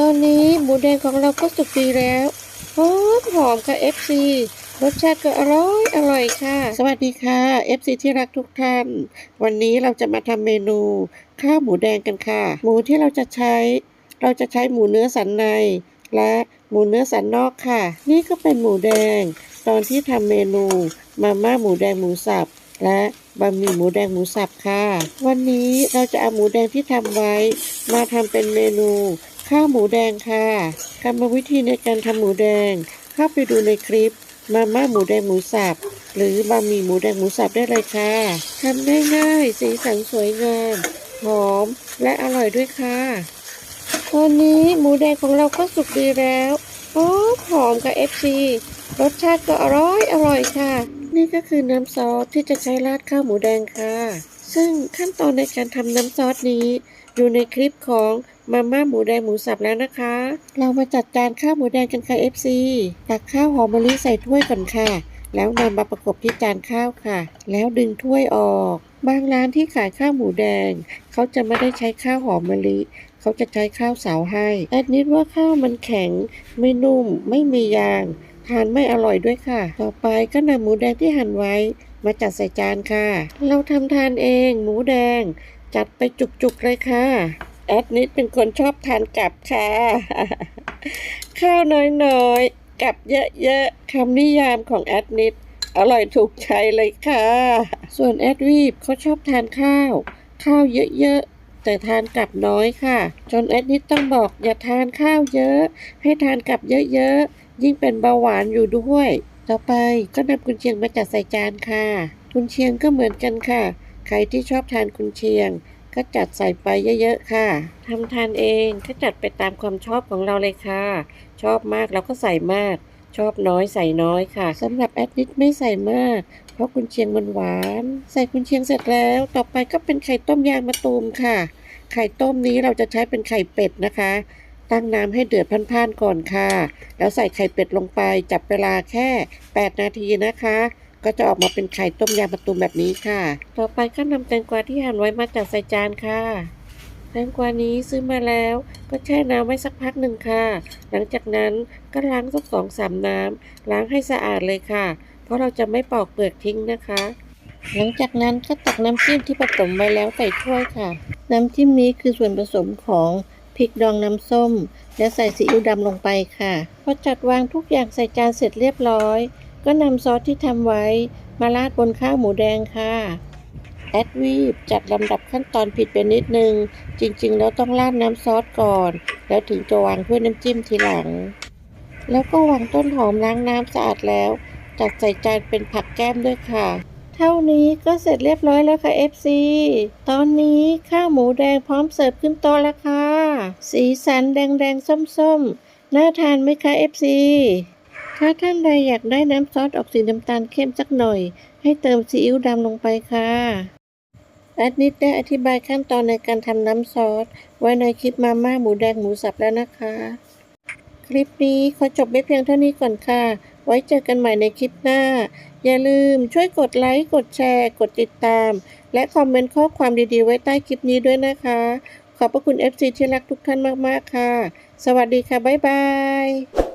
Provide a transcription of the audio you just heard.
ตอนนี้หมูแดงของเราก็สุกดีแล้วหอมหอมค่ะ FC รสชาติก็อร่อย อร่อยค่ะ สวัสดีค่ะ FC ที่รักทุกท่าน วันนี้เราจะมาทำเมนูข้าวหมูแดงกันค่ะ หมูที่เราจะใช้ เราจะใช้หมูเนื้อสันใน และหมูเนื้อสันนอกค่ะ นี่ก็เป็นหมูแดง ตอนที่ทำเมนูมาม่าหมูแดงหมูสับ และบะหมี่หมูแดงหมูสับค่ะ วันนี้เราจะเอาหมูแดงที่ทำไว้ มาทำเป็นเมนู ข้าวหมูแดงค่ะ กรรมวิธีในการทำหมูแดง เข้าไปดูในคลิป มาม่าหมูแดงหมูสับ หรือบะหมี่หมูแดงหมูสับได้เลยค่ะทำได้ง่าย สีสันสวยงาม หอม และอร่อยด้วยค่ะตอนนี้หมูแดงของเราก็สุกดีแล้วหอมหอมกับ FC รสชาติก็อร่อยอร่อยค่ะ นี่ก็คือน้ำซอสที่จะใช้ราดข้าวหมูแดงค่ะ ซึ่งขั้นตอนในการทำน้ำซอสนี้ อยู่ในคลิปของมาม่าหมูแดงหมูสับแล้วนะคะ เรามาจัดจานข้าวหมูแดงกันค่ะ FC ตักข้าวหอมมะลิใส่ถ้วยก่อนค่ะ แล้วนำมาประกบที่จานข้าวค่ะ แล้วดึงถ้วยออก บางร้านที่ขายข้าวหมูแดง เขาจะไม่ได้ใช้ข้าวหอมมะลิ เขาจะใช้ข้าวเสาให้ แอดนิดว่าข้าวมันแข็ง ไม่นุ่ม ไม่มียาง ทานไม่อร่อยด้วยค่ะ ต่อไปก็นำหมูแดงที่หั่นไว้ มาจัดใส่จานค่ะ เราทำทานเอง หมูแดง จัดไปจุกๆเลยค่ะ แอดนิดเป็นคนชอบทานกับค่ะ ข้าวน้อยๆ กับเยอะๆคำนิยามของแอดนิด อร่อยถูกใจเลยค่ะ ส่วนแอดวีบเขาชอบทานข้าว ข้าวเยอะๆแต่ทานกับน้อยค่ะ จนแอดนิดต้องบอกอย่าทานข้าวเยอะ ให้ทานกับเยอะๆ ยิ่งเป็นเบาหวานอยู่ด้วย ต่อไปก็นำกุนเชียงมาจัดใส่จานค่ะ กุนเชียงก็เหมือนกันค่ะ ใครที่ชอบทานกุนเชียง ก็จัดใส่ไปเยอะๆค่ะทำทานเองก็จัดไปตามความชอบของเราเลยค่ะ ชอบมากเราก็ใส่มาก ชอบน้อยใส่น้อยค่ะสำหรับแอดนิดไม่ใส่มาก เพราะกุนเชียงมันหวาน ใส่กุนเชียงเสร็จแล้ว ต่อไปก็เป็นไข่ต้มยางมะตูมค่ะ ไข่ต้มนี้เราจะใช้เป็นไข่เป็ดนะคะตั้งน้ำให้เดือดพันๆก่อนค่ะ แล้วใส่ไข่เป็ดลงไป จับเวลาแค่ 8 นาทีนะคะ ก็จะออกมาเป็นไข่ต้มยางมะตูมแบบนี้ค่ะ ต่อไปก็นำแตงกวาที่หั่นไว้มาจัดใส่จานค่ะ แตงกวานี้ซื้อมาแล้วก็แช่น้ำไว้สักพักหนึ่งค่ะ หลังจากนั้นก็ล้างสักสองสามน้ำล้างให้สะอาดเลยค่ะ เพราะเราจะไม่ปอกเปลือกทิ้งนะคะ หลังจากนั้นก็ตักน้ำจิ้มที่ผสมไว้แล้วใส่ถ้วยค่ะ น้ำจิ้มนี้คือส่วนผสมของพริกดองน้ำส้ม และใส่ซีอิ๊วดำลงไปค่ะ พอจัดวางทุกอย่างใส่จานเสร็จเรียบร้อย ก็นำซอสที่ทำไว้มาราดบนข้าวหมูแดงค่ะ แอดวีบจัดลำดับขั้นตอนผิดไปนิดนึง จริงๆ แล้วต้องราดน้ำซอสก่อน แล้วถึงจะวางถ้วยน้ำจิ้มทีหลัง แล้วก็วางต้นหอมล้างน้ำสะอาดแล้ว จัดใส่จานเป็นผักแก้มด้วยค่ะ เท่านี้ก็เสร็จเรียบร้อยแล้วค่ะ FC ตอนนี้ข้าวหมูแดงพร้อมเสิร์ฟขึ้นโต๊ะแล้วค่ะ สีสันแดงๆ ส้มๆ น่าทานไหมคะ FC ถ้าท่านใดอยากได้น้ำซอสออกสีน้ำตาลเข้มสักหน่อย ให้เติมซีอิ๊วดำลงไปค่ะแอดนิดได้อธิบายขั้นตอนในการทำน้ำซอส ไว้ในคลิปมาม่าหมูแดงหมูสับแล้วนะคะ คลิปนี้ขอจบไว้เพียงเท่านี้ก่อนค่ะ ไว้เจอกันใหม่ในคลิปหน้า อย่าลืมช่วยกดไลค์ กดแชร์ กดติดตาม และคอมเมนต์ข้อความดีๆ ไว้ใต้คลิปนี้ด้วยนะคะ ขอบพระคุณ FC ที่รักทุกท่านมากๆค่ะ สวัสดีค่ะ บ๊ายบาย